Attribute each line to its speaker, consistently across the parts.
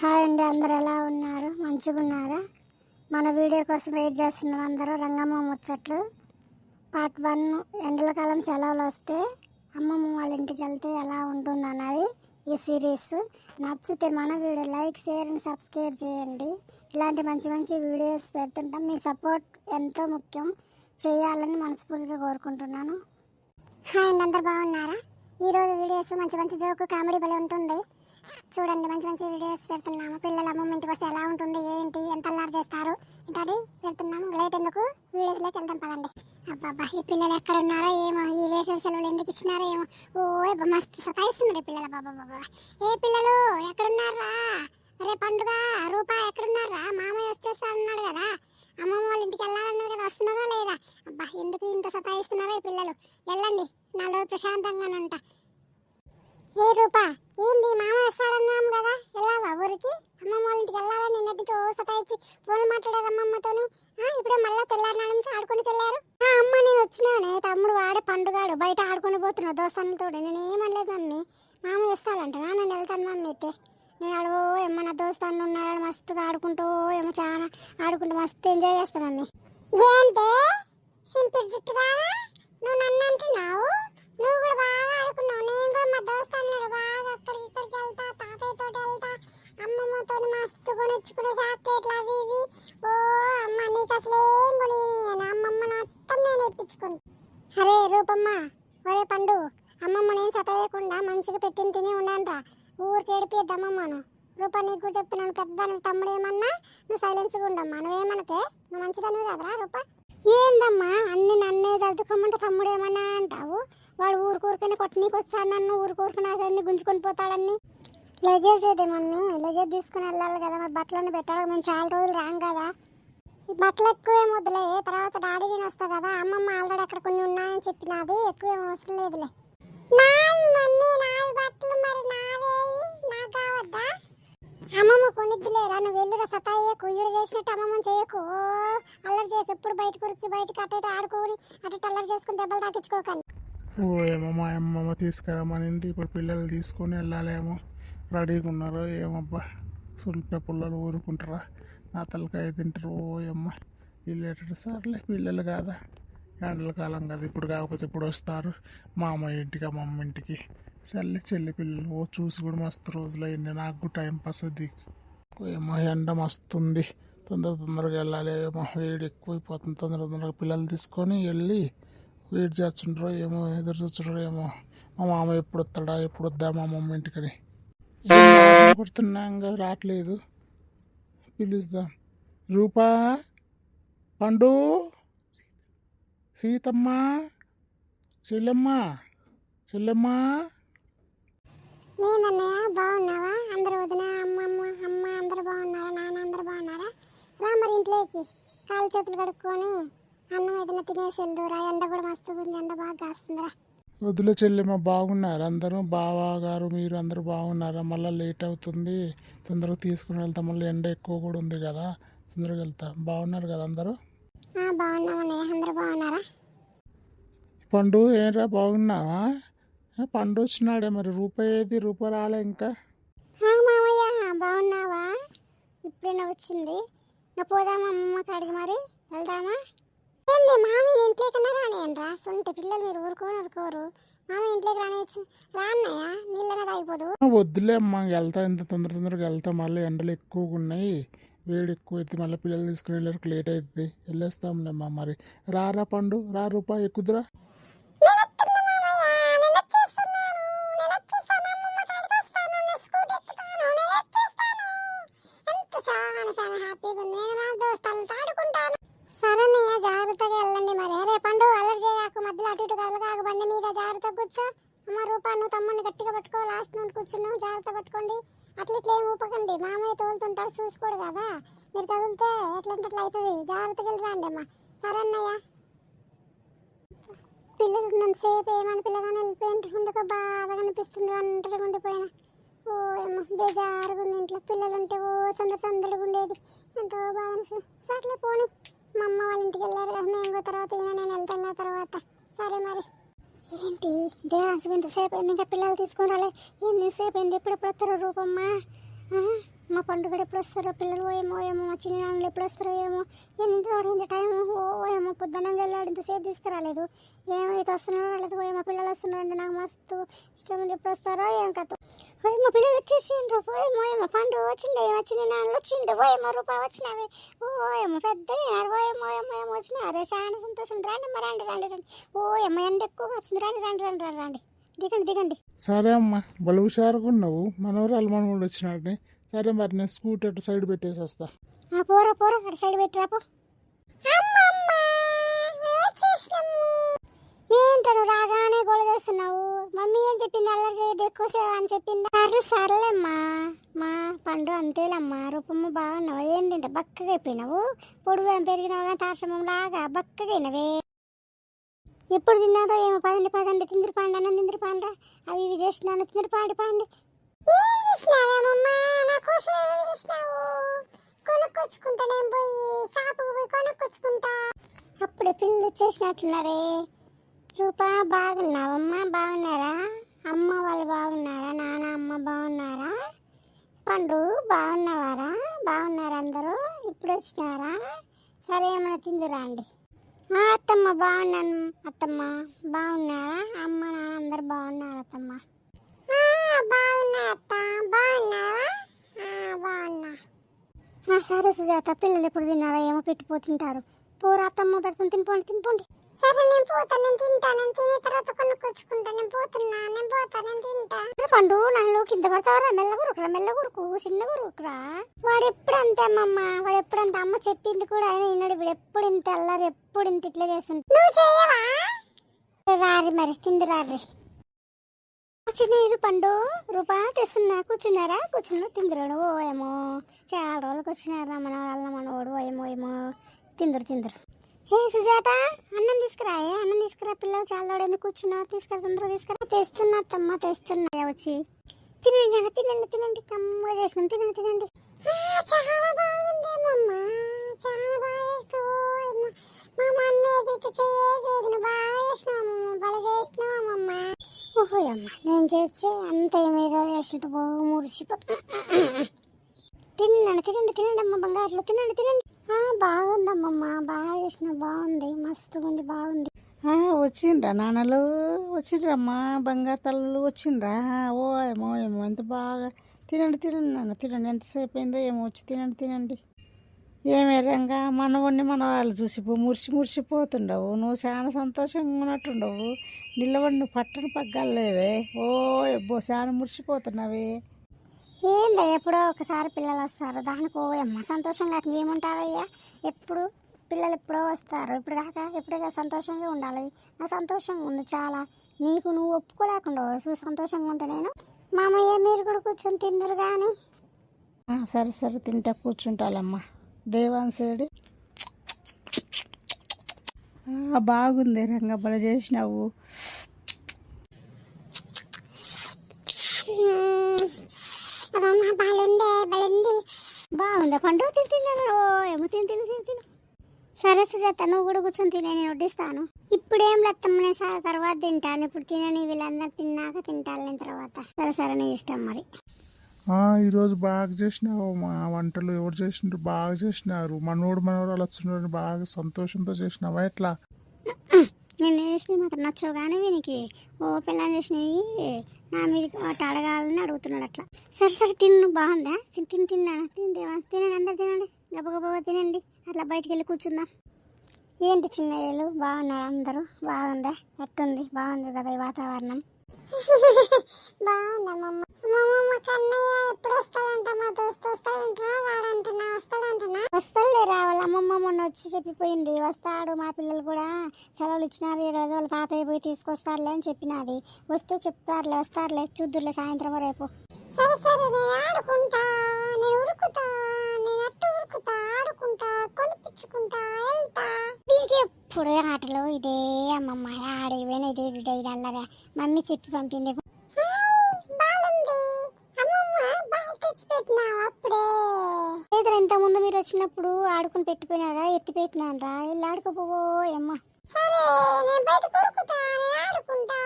Speaker 1: Hi అండి అందరు ఎలా ఉన్నారు? మంచిగా ఉన్నారా మన వీడియో కోసం వెయిట్ చేస్తున్నారు అందరూ. రంగమ్మ ముచ్చట్లు. పార్ట్ వన్ ఎండల కాలం సెలవులు వస్తే అమ్మమ్మ వాళ్ళ ఇంటికి వెళ్తే ఎలా ఉంటుంది అన్నది ఈ సిరీస్. నచ్చితే మన video like share and subscribe చేయండి. ఇలాంటి మంచి మంచి వీడియోస్ పెడుతుంటాం. మీ సపోర్ట్ ఎంతో ముఖ్యం. చేయాలని మనస్ఫూర్తిగా కోరుకుంటున్నాను. హాయ్ అండి అందరు బాగున్నారా? ఈరోజు వీడియోస్ మంచి మంచి జోకు కామెడీ భలే ఉంటుంది. చూడండి మంచి మంచి వీడియోస్ పెడుతున్నాము. పిల్లల అమ్మమ్మ ఇంటికి వస్తే ఎలా ఉంటుంది ఏంటి ఎంత అల్లారు చేస్తారు. ఇంతది పెడుతున్నాము. లేట్ ఎందుకు? వీడియోస్లోకి వెళ్తాం పదండి. అబ్బాబ్బా ఈ పిల్లలు ఎక్కడ ఉన్నారో ఏమో ఈ వేసవి సెలవులు ఎందుకు ఇచ్చినారో ఏమో. ఓ అబ్బా, మస్తు సతాయిస్తున్నారు ఈ పిల్లలు బాబా బాబా ఏ పిల్లలు ఎక్కడున్నారా? అరే పండుగ రూపా ఎక్కడున్నారా? మామయ్య వచ్చేస్తా అన్నాడు కదా. అమ్మమ్మ వాళ్ళ ఇంటికి వెళ్ళాలన్నారు కదా వస్తున్నారా లేదా? అబ్బా ఎందుకు ఇంత సతాయిస్తున్నారో ఈ పిల్లలు. వెళ్ళండి నాలుగు ప్రశాంతంగా ప్రశాంతంగానే ఉంటా. ఏ రూపా ఏంది మామ వస్తాడన్నాం కదా? వెళ్ళావా ఊరికి? అమ్మమ్మ వాళ్ళ ఇంటికి వెళ్ళాలని నిన్నటి ఓ సతాయిచ్చి ఫోన్ మాట్లాడారు అమ్మమ్మతోని. ఆ, ఇప్పుడే మళ్ళా తెల్లారినాడు నుంచి ఆడుకొని వెళ్ళారు. ఆ అమ్మ నేను వచ్చినానే. తమ్ముడు వాడే పండుగాడు. బయట ఆడుకొని పోతున్నావు దోస్తాలతో నేను ఏమనలేదు మమ్మీ. మామ వస్తాడంటనా నేను వెళ్తాను మమ్మీ అయితే. నేను ఆడవో ఏమన్నా దోస్తాను ఉన్నాడు మస్తుగా ఆడుకుంటూ ఏమో చాలా ఆడుకుంటూ మస్తు ఎంజాయ్ చేస్తాను మమ్మీ ఏంటే సింపిల్ జుట్టు కాదా నువ్వు నన్ను అంటున్నావు నువ్వు కూడా బాగా ఆడుకున్నావు నేను కూడా మా దోస్తు అన్నాడు బాగా అక్కడికి ఇక్కడికి వెళ్తా తాతయ్యతో వెళ్తా అమ్మమ్మతో మస్తు కొనిచ్చుకునే చాక్లెట్లు అవి ఇవి ఓ అమ్మ నీకు అసలు ఏం కొని అమ్మమ్మ మొత్తం నేను ఇప్పించుకుంటా అరే రూపమ్మ ఒరే పండు అమ్మమ్మ నేను చదవకుండా మంచిగా పెట్టిన తిని ఉన్నానురా. ఊరికి ఏడిపిద్దు రూపా నీకు చెప్తున్నాను పెద్దదాని తమ్ముడు ఏమన్నా? నువ్వు సైలెన్స్గా ఉండమ్మా నువ్వేమనకే? నువ్వు మంచిదానివి కదరా రూపా. ఏందమ్మా? అన్ని నన్నే సర్దుకోమంటే తమ్ముడు ఏమన్నా అంటావు? వాడు ఊరుకూరుకనే కొట్టనీకి వచ్చాడు నన్ను ఊరు నాకు అన్ని గుంజుకొని పోతాడని లగేజ్ అయితే మమ్మీ? లగేజ్ తీసుకుని వెళ్ళాలి కదా మరి బట్టలను పెట్టాలి మేము చాలా రోజులు రాం కదా. ఈ బట్టలు ఎక్కువ ఏం వద్దులే తర్వాత డాడీ నేను వస్తా కదా అమ్మమ్మ ఆల్రెడీ అక్కడ కొన్ని ఉన్నాయని చెప్పినది ఎక్కువ ఏం అవసరం లేదులే. మమ్మీ నావి బట్టలు మరి నావేయి నాకు కావద్దా? అమ్మమ్మ కొనిద్దులేరా? నువ్వు వెళ్ళురా సతాయ్యకు ఈడు చేసినట్టు అమ్మమ్మ చేయకు. ఓ, అల్లరి చేయకు. ఎప్పుడు బయట కురికి బయటకు అటు ఇటు ఆడుకొని అటు ఇటు అల్లరి చేసుకుని దెబ్బలు తాకించుకోకండి.
Speaker 2: ఓ ఏమో ఏమమ్మ అమ్మమ్మ తీసుకురమ్మనింది ఇప్పుడు పిల్లలు తీసుకొని వెళ్ళాలేమో. రెడీగా ఉన్నారు ఏమబ్బా? సుల్పే పుల్లలు ఊరుకుంటారా? నా తలకాయ తింటారు ఓ అమ్మ వీళ్ళు సార్లే పిల్లలు కాదా? ఎండల కాలం కదా ఇప్పుడు కాకపోతే ఇప్పుడు వస్తారు. మా అమ్మ ఇంటికి అమ్మమ్మ ఇంటికి. చెల్లి చెల్లి పిల్లలు ఓ చూసి కూడా మస్తు రోజులు అయింది నాకు టైం పాస్ అది. ఏమో ఎండ మస్తుంది. తొందర తొందరగా వెళ్ళాలి. ఏమో వేడి ఎక్కువైపోతుంది. తొందర తొందరగా పిల్లలు తీసుకొని వెళ్ళి వెయిట్ చేస్తుండ్రో ఏమో ఎదురు చూస్తుండ్రో ఏమో. మా మామ ఎప్పుడు వస్తాడా? ఎప్పుడు వద్దా? మా మమ్మ ఇంటికని. కొడుతున్నాం రావట్లేదు. పిలుస్తాం రూపా? పండు? సీతమ్మ చెల్లెమ్మ చెల్లెమ్మ
Speaker 1: నేనన్నయ్య బాగున్నావా? అందరు వదిన అమ్మమ్మ అమ్మ అందరు బాగున్నారా? నాన్న అందరు బాగున్నారా? రా మరి ఇంట్లోకి. కాలు చేతులు కడుక్కొని అన్నం ఏదైనా తినేసి వెళ్దురా ఎండ కూడా మస్తు ఉంది. ఎండ బాగా కాస్తుందిరా.
Speaker 2: వదిలే చెల్లెమ్మ బాగున్నారు. అందరూ బావా గారు మీరు అందరూ బాగున్నారా? మళ్ళీ లేట్ అవుతుంది. తొందరగా తీసుకుని వెళ్తాం. మళ్ళీ ఎండ ఎక్కువ కూడా ఉంది కదా. తొందరగా వెళ్తా. బాగున్నారు కదా అందరూ?
Speaker 1: బాగున్నామన్నయ్య అందరు బాగున్నారా?
Speaker 2: పండు ఏంరా బాగున్నావా? పండు వచ్చినాడే మరి. రూపాయి ఏది? రూపాయి రాలే ఇంకా.
Speaker 1: మామయ్య బాగున్నావా? ఇప్పుడైనా వచ్చింది. ఇంకా పోదామా అమ్మమ్మ కాడికి మరి? వెళ్దామా? ఏంది మామయ్య ఇంట్లోకన్నా రానియండ్రా సొంత పిల్లలు మీరు ఊరుకోని ఊరుకోరు. మామయ్య ఇంట్లోకి రానియచ్చు రాన్నయ్య? నీళ్ళనే తాగిపోదు.
Speaker 2: ఆ, వద్దులే అమ్మా. వెళ్తా ఇంత తొందర తొందరగా వెళ్తా. మళ్ళీ ఎండలు ఎక్కువగా ఉన్నాయి. వేడి ఎక్కువ అయితే మళ్ళీ పిల్లలు తీసుకుని వెళ్ళరికి లేట్ అవుతుంది వెళ్ళేస్తాంలేమ్మా మరి రారా పండు రా రూపాయి ఎక్కుదురా
Speaker 1: నేను ఎంత చాలా హ్యాపీగా ఉంది సరేనయ్య జాగ్రత్తగా వెళ్ళండి మరి. అరే పండు అల్లరి చేయకు. మధ్యలో అటు ఇటు కదలకాకు బండి మీద జాగ్రత్తగా కూర్చో. అమ్మ రూపా నువ్వు తమ్ముడిని గట్టిగా పట్టుకో. లాస్ట్ నుండి కూర్చున్నావు. జాగ్రత్త పట్టుకోండి. అట్లా ఇట్లా ఏం ఊపకండి. మామయ్య తోలుతుంటారు చూసుకోడు కదా. మీరు కదిలితే ఎట్లంటే అట్లా అవుతుంది? జాగ్రత్తగా వెళ్ళి రండి అమ్మా. సరే అన్నయ్య. పిల్లలు సేపు ఏమని పిల్లగానే వెళ్ళిపోయింది ఎందుకో బాధగా అనిపిస్తుంది ఒంటరిగా ఉండిపోయినా. ఓ ఏమో బేజారుగా ఉంది ఇంట్లో. పిల్లలు ఉంటే ఓ సంద సందడిగా ఉండేది. ఎంతో బాధ అనిపిస్తుంది. సర్లే పోనీ. మా అమ్మ వాళ్ళ ఇంటికి వెళ్ళారు కదా. మేము తర్వాత ఈయన నేను వెళ్తాను తర్వాత. సరే మరి. ఏంటి? డ్యాన్స్ ఇంతసేపు అయింది ఇంకా పిల్లలు తీసుకుని రాలే. ఎంతసేపు అయింది? ఎప్పుడెప్పుడు వస్తారు రూపమ్మా? మా పండుగడు పండుగ ఎప్పుడు వస్తారో పిల్లలు ఏమో ఏమో మా చిన్న ఎప్పుడు వస్తారో ఏమో ఎంత తోడింది టైం ఓ ఏమో పొద్దున్నంగా వెళ్ళాడు ఇంతసేపు తీసుకురాలేదు. ఏమో ఇది వస్తున్నారో రాలేదు ఓ మా పిల్లలు వస్తున్నారంటే నాకు మస్తు ఇష్టం ఉంది ఎప్పుడు వస్తారో ఏం కథ. ఓ ఏమో పిల్లలు వచ్చేసిండ్రు ఓ ఏమో ఏమో పండు వచ్చిండే ఏమో చిన్న నాన్నలు వచ్చిండు ఓ రూపాయి వచ్చినవి. ఓ ఏమో పెద్ద ఓ ఏమో ఏమో ఏమో వచ్చినారే చాలా సంతోషం. ఉంది. రండి అమ్మ రండి రండి రండి. ఓ ఏమో ఎండ ఎక్కువ వచ్చింది రండి రండి రండి రండి రండి. దిగండి దిగండి.
Speaker 2: సరే అమ్మా బలు హుషారుగా ఉన్నావు. మనవరాలు మనవుడు వచ్చినాడని సరే మరి నేను స్కూటర్ అటు సైడ్ పెట్టేసి వస్తా.
Speaker 1: ఆ పోరా పోరా. అటు సైడ్ పెట్టి పో ఏంటను రాగానే గోల చేస్తున్నావు. మమ్మీ ఏం చెప్పింది? అల్లరి చేయదు ఎక్కువసేపు అని చెప్పింది. సరే సర్లేమ్మా. మా పండు అంతేలమ్మా. రూపమ్మ బాగున్నావు? ఏంది ఇంత బక్కగా అయిపోయినావు? పొడుగు ఏం పెరిగినావు? కానీ తారసమం లాగా బక్కగా అయినవే. ఎప్పుడు తిన్నారో ఏమో? పదండి పదండి. తిందిరి పాండి అన్న తిందిరి పాండ్రా. అవి ఇవి చేసినాను తిందిరి పాండి పాండి. చేసినావేమమ్మా నాకు కోసం ఏం చేసినావు కొనుక్కొచ్చుకుంటా నేను పోయి షాపుకు పోయి కొనుక్కొచ్చుకుంటా. అప్పుడే పిల్లలు వచ్చేసినట్టున్నారే రూపా బాగున్నావమ్మా? బాగున్నారా? అమ్మ వాళ్ళు బాగున్నారా? నాన్న అమ్మ బాగున్నారా? పండు బాగున్నవారా? బాగున్నారా అందరూ? ఇప్పుడు వచ్చినారా? సరే ఏమైనా తిందురా అండి. ఆ, అత్తమ్మ బాగున్నాను. అత్తమ్మ బాగున్నారా? అమ్మ నాన్న అందరు బాగున్నారు అత్తమ్మ? సరే సుజాత పిల్లలు ఎప్పుడు తిన్నారో ఏమో పెట్టిపోతుంటారు. పోరు అత్తమ్మ పెడుతుంది తినిపోండి తినిపోండి. సరే నేను పోతా నేను తింటా నేను తినే తర్వాత కొనుక్కొచ్చుకుంటా నేను పోతున్నా నేను పోతా నేను తింటా. పండు నన్ను కింద పడతావరా? మెల్ల గురుకురా మెల్ల గురుకు చిన్న గురుకురా. వాడు ఎప్పుడు అంతే అమ్మమ్మ? వాడు ఎప్పుడు అంత అమ్మ చెప్పింది కూడా ఆయన విన్నాడు ఇప్పుడు ఎప్పుడు ఇంత అల్లరి ఎప్పుడు ఇంత ఇట్లా చేస్తుంటా నువ్వు చేయవా? రారి మరి తింది చిన్నీళ్ళు పండు రూపా తెస్తున్నా కూర్చున్నారా? కూర్చున్నా తిందురు ఓయేమో చాలా రోజులకు వచ్చినారా మన వాళ్ళ మనోడు ఓ ఏమో ఏమో తిందురు తిందురు. ఏ సుజాత అన్నం తీసుకురా ఏ అన్నం తీసుకురా పిల్లలు చాలా తోడు ఎందుకు కూర్చున్నా తీసుకురా తొందరగా తీసుకురా. తెస్తున్నా తమ్మ తెస్తున్నా. వచ్చి. తినండి అన్న, తినండి తినండి కమ్మగా చేసుకుని తినండి తినండి. చాలా బాగుందేమమ్మ చాలా బాగా చేసినావు మా మమ్మీ ఏదైతే చేయలేదు బాగా చేసినావు బాగా చేసినావమ్మ ఓహో నేను చేస్తే అంత ఏమేదో చేసినట్టు బాగా మురిసిపోతా తినండి తినండి తినండి అమ్మ బంగారులు తినండి తినండి. బాగుందమ్మమ్మ బాగా చేసిన బాగుంది మస్తుగా ఉంది బాగుంది.
Speaker 3: ఆ, వచ్చిండ్రా నాన్నలు వచ్చిండ్రమ్మా బంగారు తల్లు వచ్చిండ్రా. ఓ ఏమో ఏమో ఎంత బాగా. తినండి తినండి నాన్న తినండి ఎంతసేపు అయిందో ఏమో వచ్చి తినండి తినండి. ఏమే రంగా మనవడిని మనవాళ్ళు చూసి మురిసి మురిసిపోతుండవు. నువ్వు చాలా సంతోషంగా ఉన్నట్టుండవు. నిలబడి నువ్వు పట్టని పగ్గాలు లేవే. ఓ ఎబ్బో చాలా మురిసిపోతున్నావే.
Speaker 1: ఏందా ఎప్పుడో ఒకసారి పిల్లలు వస్తారు. దానికి ఓ అమ్మ సంతోషంగా ఏముంటావయ్యా ఎప్పుడు? పిల్లలు ఎప్పుడో వస్తారు. ఇప్పుడు కాక ఎప్పుడుగా సంతోషంగా ఉండాలి. నా సంతోషంగా ఉంది చాలా. నీకు నువ్వు ఒప్పుకోలేకుండా సంతోషంగా ఉంటే నేను? మామయ్య మీరు కూడా కూర్చొని తిందరు కానీ
Speaker 3: సరే సరే తింటా కూర్చుంటాలమ్మా. దేవాన్సేడి ఆ, బాగుంది రంగా బల చేసినావు.
Speaker 1: బాగుంది. పండుగ పండు తిని తిన్నాను ఓ ఏమో తిని తిని తిని తిను. సరే సుజాత నువ్వు కూడా కూర్చొని తినే నేను వడ్డిస్తాను. ఇప్పుడేం లేత్తమ్మ నేను సార్? తర్వాత తింటాను. ఇప్పుడు తినని వీళ్ళందరూ తిన్నాక తింటాను నేను తర్వాత. సరే సరే నీ ఇష్టం మరి.
Speaker 2: ఈరోజు బాగా చేసినావు. మా వంటలు ఎవరు చేసినారు? బాగా చేసినారు. మనోడు మనవరాలు వచ్చినారు బాగా సంతోషంతో చేసినావా? ఎట్లా?
Speaker 1: నేను చేసినవి మాత్రం నచ్చవు కానీ వీనికి ఓ పిల్లని చేసినవి నా మీద అడగాలని అడుగుతున్నాడు అట్లా. సరే సరే తిన్ను బాగుందా? తిని తిని తిన్నాను తిని దేవా తినండి. అందరు తినండి. గబ గబ తినండి. అట్లా బయటికి వెళ్ళి కూర్చుందాం. ఏంటి చిన్నయ్యలు? బాగున్నారు అందరూ? బాగుందా? ఎట్టుంది? బాగుంది కదా ఈ వాతావరణం. బాగుందమ్మమ్మ రావాలి అమ్మమ్మ మొన్న వచ్చి చెప్పిపోయింది వస్తాడు మా పిల్లలు కూడా. సెలవులు ఇచ్చినారు ఈ రోజు వాళ్ళ తాతయ్య పోయి తీసుకొస్తారులే అని చెప్పినది. వస్తే చెప్తారులే వస్తారులే చూద్దురులే సాయంత్రం రేపు సరే సరే నేను ఆడుకుంటా నేను ఉరుకుతా నేను అట్టు ఉరుకుతా ఆడుకుంటా కొనిపించుకుంటా వెళ్తా. దీనికి ఎప్పుడు ఆటలు ఇదే అమ్మమ్మ ఆడి పోయిన ఇదే వీడియో ఇది అల్లగా మమ్మీ చెప్పి పంపింది. వచ్చినప్పుడు ఆడుకుని పెట్టిపోయినారా ఎత్తి పెట్టినారా? వెళ్ళి ఆడుకోపోవో అమ్మ. సరే నేను బయట నేను ఆడుకుంటా.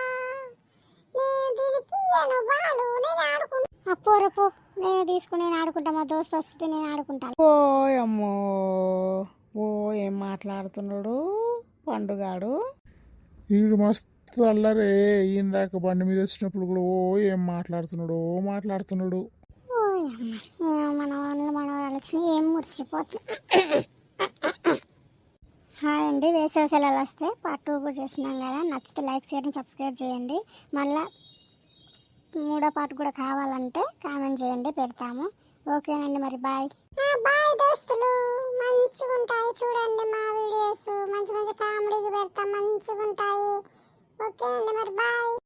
Speaker 1: నేను దీనికి ఇయ్యను బాలు నేను ఆడుకుంటా. అప్పోరా పో నేను తీసుకుని నేను ఆడుకుంటా మా దోస్తు వస్తుంది నేను ఆడుకుంటాను
Speaker 3: ఓ అమ్మో ఓ ఏం మాట్లాడుతున్నాడు? పండుగాడు.
Speaker 2: వీడు మస్తు అల్లరే ఇందాక బండి మీద వచ్చినప్పుడు కూడా ఓ ఏం మాట్లాడుతున్నాడు ఓ మాట్లాడుతున్నాడు.
Speaker 1: ఏమో మన వాళ్ళు మన వాళ్ళు వచ్చి ఏం మురిసిపోతుంది హాయ్ అండి వేసవి సెలవులు వస్తే పార్ట్ టూ కూడా చేస్తున్నాం కదా. నచ్చితే లైక్ షేర్ సబ్స్క్రైబ్ చేయండి. మళ్ళీ మూడో పార్ట్ కూడా కావాలంటే కామెంట్ చేయండి పెడతాము. ఓకేనండి మరి బాయ్ బాయ్ దోస్తులు. మంచిగా ఉంటాయి చూడండి మా వీడియోస్ మంచి మంచి కామెడీకి పెడతాం మంచిగా ఉంటాయి ఓకేనండి మరి బాయ్